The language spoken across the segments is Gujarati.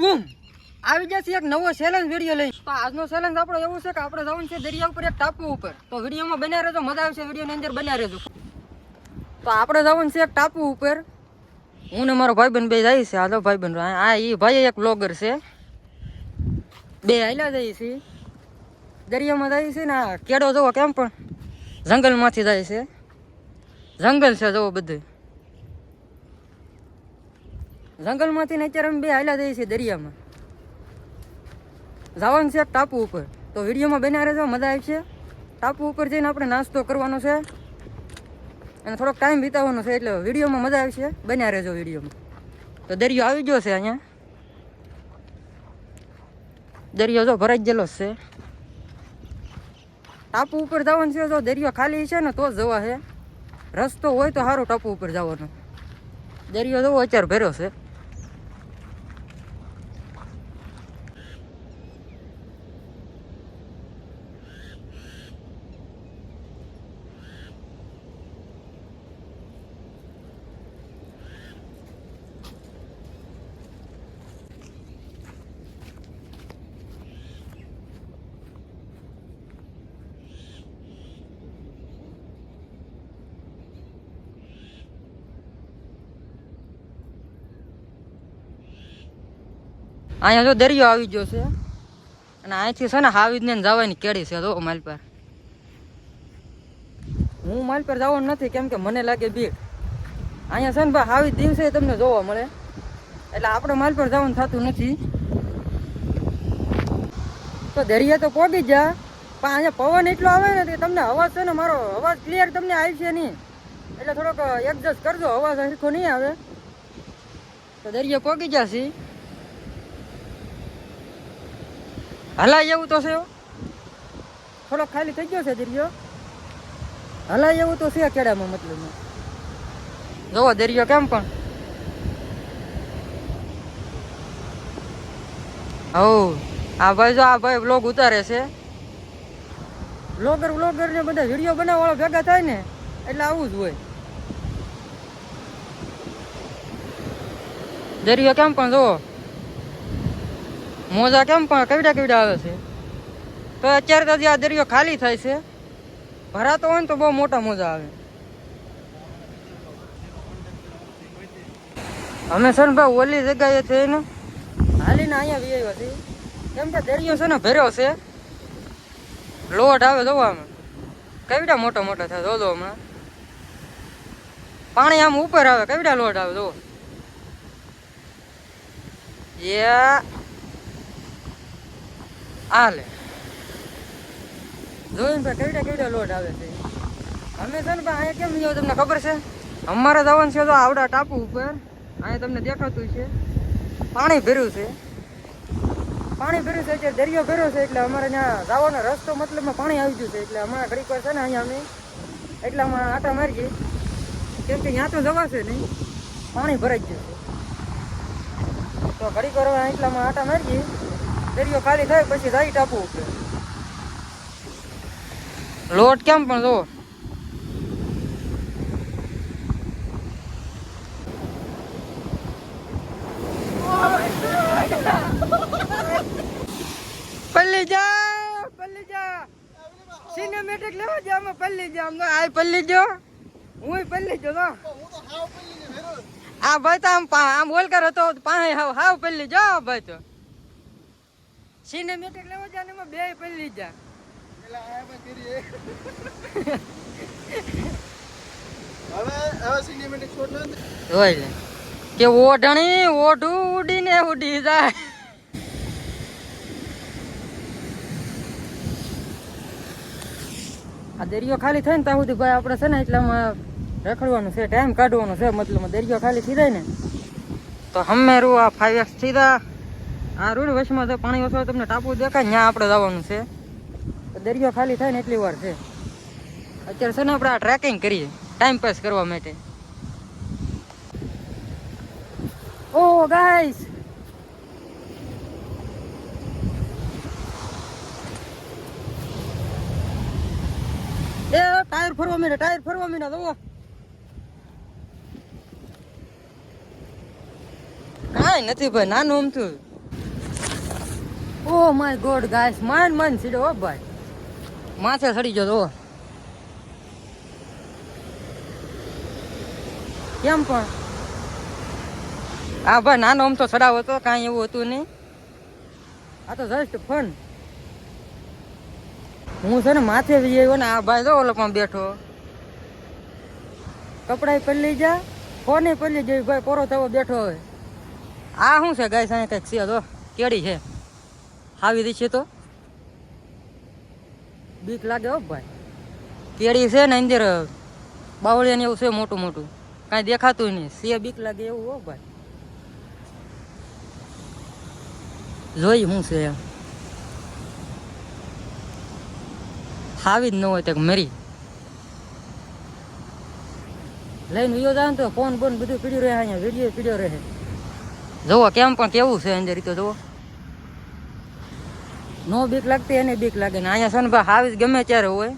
બૂમ આવી જશે એક નવો ચેલેન્જ વીડિયો લઈ તો આજનો ચેલેન્જ આપણો એવું છે કે આપણે જવાનું છે દરિયા ઉપર, એક ટાપુ ઉપર. તો વિડીયોમાં બન્યા રહેજો, મજા આવશે વિડીયોની અંદર બન્યા રહેજો. તો આપણે જવાનું છે એક ટાપુ ઉપર. હું ને મારો ભાઈબંધ બે જાય છે. હાલો ભાઈબંધ, આ એ ભાઈ એક બ્લોગર છે. બે હાલ્યા જઈએ છીએ દરિયામાં જાય છે ને આ કેડો જવો કેમ પણ જંગલમાંથી જાય છે. જંગલ છે જવો બધું. જંગલમાંથી ને અત્યારે અમે બે હાલ્યા જઈએ છીએ દરિયામાં. જવાનું છે ટાપુ ઉપર. તો વિડીયોમાં બન્યા રહેજો, મજા આવશે. ટાપુ ઉપર જઈને આપણે નાસ્તો કરવાનો છે. અને થોડોક ટાઈમ વિતાવવાનો છે, એટલે વિડીયોમાં મજા આવશે. બન્યા રહેજો વિડીયોમાં. તો દરિયો આવી ગયો છે અહીંયા. દરિયો જો ભરાઈ ગયેલો છે. ટાપુ ઉપર જવાનું છે, જો દરિયો ખાલી છે ને તો જ જવા છે. રસ્તો હોય તો સારો ટાપુ ઉપર જવાનો. દરિયો જવો અત્યારે ભર્યો છે. અહીંયા જો દરિયો આવી ગયો છે. અને અહીંથી છે ને હાવીજને જવાની કેડી છે જો માલ પર હું માલ પર જવાનું નથી, કેમ કે મને લાગે ભીડ. અહીંયા છે ને ભાઈ હાવી દિવસે તમને જોવા મળે. એટલે આપણે માલ પર જવાનું થતું નથી. તો દરિયા તો પોગી જા પણ અહીંયા પવન એટલો આવે ને તમને અવાજ છે ને મારો અવાજ ક્લિયર તમને આવશે નહીં. એટલે થોડોક એડજસ્ટ કરજો, અવાજ હરખો નહીં આવે. તો દરિયા પોગી જશે હલાય એવું તો છે. થોડોક ખાલી થઈ ગયો છે દરિયો. હલાય એવું તો છે કેળામાં મતલબ. જોવો દરિયો કેમ પણ. હો આ ભાઈ જો આ ભાઈ બ્લોગ ઉતારે છે. બ્લોગર બ્લોગર ને બધા વીડિયો બનાવવાળા ભેગા થાય ને એટલે આવું જ હોય. દરિયો કેમ પણ જોવો. મોજા કેમ કેવડા કેવડા આવે છે? તો અત્યારે તો આ દરિયો ખાલી થાય છે. ભરાતો હોય ને તો બહુ મોટા મોજા આવે. અમે છે ને ભાઈ ઓલી જગ્યાએ થઈને હાલીને અહીંયા વી આવ્યા છીએ. કેમ કે દરિયો છે ને ભર્યો છે. લોટ આવે જોવો આમ. કેવડા મોટા મોટા થાય જોજો હમણાં. પાણી આમ ઉપર આવે, કેવડા લોટ આવે જોવો. યા. આલે. જોઈને ભાઈ, કેવડા કેવડા લોટ આવે છે. અમે છે ને ભાઈ કેમ નહીં તમને ખબર છે? અમારે જવાનું છે તો આવડા ટાપુ ઉપર. અહીંયા તમને દેખાતું છે. પાણી ભર્યું છે. પાણી ભર્યું છે એટલે દરિયો ભર્યો છે એટલે અમારે ત્યાં જવાનો રસ્તો મતલબમાં પાણી આવી ગયું છે એટલે હમણાં ઘડીક વાર છે ને અહીંયા અમે. એટલામાં આટા મારીએ કેમ કે ત્યાં તો જવાશે નહીં. પાણી ભરાઈ ગયું છે. તો ઘડીક વાર એટલામાં આટા મારીએ દરિયો ખાલી થાય પછી જાય ટાપુ ઉપર લોટ કેમ પણ જો. પલ્લી જા પલ્લી જા સિનેમેટિક લેવા જા અમે પલ્લી જા અમે આ પલ્લી જો હું પલ્લી જો તો આ ભાઈ તો આમ પા- આમ બોલકર હતો પાસે હાવ હાવ પલ્લી જો ભાઈ તો સિનેમેટિક લેવા જાય ને એમાં બે પલ્લી જા કે ઓઢણી ઓઢું ઉડીને ઉડી જાય. આ દરિયો ખાલી થાય ને ત્યાં સુધી ભાઈ આપણે છે ને એટલામાં રખડવાનું છે ટાઈમ કાઢવાનો છે, મતલબ દરિયો ખાલી થઈ જાય ને, તો હમેરું આ ફાઈવ એક્સ સીધા આ રોડ વચમાં તો પાણી ઓછો તમને ટાપુ દેખાય ત્યાં આપણે જવાનું છે. દરિયો ખાલી થાય ને એટલી વાર છે. અત્યારે છે ને આપણે આ ટ્રેકિંગ કરીએ ટાઈમ પાસ કરવા માટે. ઓ ગાઈસ એ ટાયર ફરવા મીને ટાયર ફરવા મીને જોવો કાંઈ નથી ભાઈ, નાનું અમથું. ઓ માય ગોડ ગાઈસ માન માન સીડો ઓ ભાઈ. માથે સડી ગયો તો કેમ પણ? હા, ભાઈ, નાનો આમ તો સડાવ હતો, કાંઈ એવું હતું નહીં. આ તો જસ્ટ ફન હું છે ને માથે બી આવ્યો ને, આ ભાઈ તો ઓલો પણ બેઠો. કપડાય પલ્લી જા ફોને પલ્લી જઈ ભાઈ, પોરો થવો બેઠો હોય. આ શું છે ગાય સાંઈ કંઈક છે તો કેડી છે. આવી રહી છે તો? બીક લાગે હો ભાઈ. કેડી છે ને અંદર બાવળિયા ને એવું છે મોટું મોટું. કાંઈ દેખાતું નહીં. સિંહ બીક લાગે એવું હો ભાઈ. જોઈ શું છે એમ. હાવી જ ન હોય તો મરી. લઈને વિયો જાય તો ફોન બોન બધું પીડ્યું રહે અહીંયા વીડિયો પીડ્યો રહે. જુઓ કેમ પણ કેવું છે અંદર રીતે તો જોવો. નો બીક લાગતી, એને બીક લાગે. ને અહીંયા છે ને ભાઈ હાવી જ ગમે ત્યારે હોય.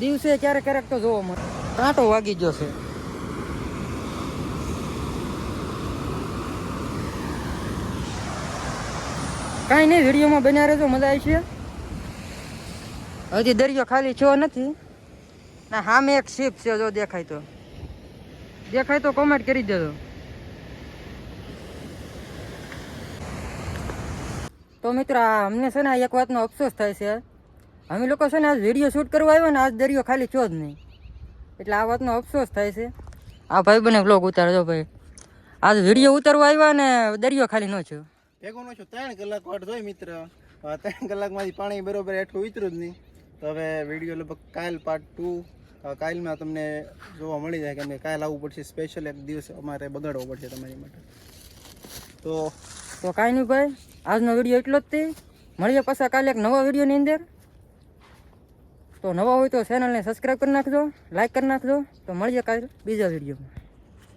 દિવસે ક્યારેક ક્યારેક તો જોવો મળે. કાંટો વાગી ગયો છે. કાંઈ નહીં, વિડીયોમાં બન્યા રહેજો, મજા આવી છે. હજી દરિયો ખાલી છો નથી. ના, સામે એક શિપ છે, જો દેખાય તો. દેખાય તો કોમેન્ટ કરી દેજો. તો મિત્ર, અમને છે ને એક વાતનો અફસોસ થાય છે. અમે લોકો છે ને આજ વીડિયો શૂટ કરવા આવ્યો ને આજ દરિયો ખાલી છો જ નહીં. એટલે આ વાતનો અફસોસ થાય છે. આ ભાઈ બને બ્લોગ ઉતારજો ભાઈ. આજ વીડિયો ઉતારવા આવ્યા ને દરિયો ખાલી ન છો ભેગો નો છો ત્રણ કલાક વાટ જોઈ મિત્ર. ત્રણ કલાકમાંથી પાણી બરોબર હેઠું ઉતર્યું જ નહીં. તો હવે વીડિયો લગભગ કાલ પાર્ટ ટુ કાલમાં તમને જોવા મળી જાય કે કાલ આવવું પડશે સ્પેશિયલ એક દિવસ અમારે બગાડવો પડશે તમારી માટે. તો તો કાંઈ નહીં ભાઈ, આજનો વીડિયો એટલો જ તે. મળીએ પાછા કાલે એક નવા વિડીયોની અંદર. તો નવા હોય તો ચેનલને સબસ્ક્રાઈબ કરી નાખજો લાઈક કરી નાખજો. તો મળીએ કાલે બીજા વિડીયોમાં.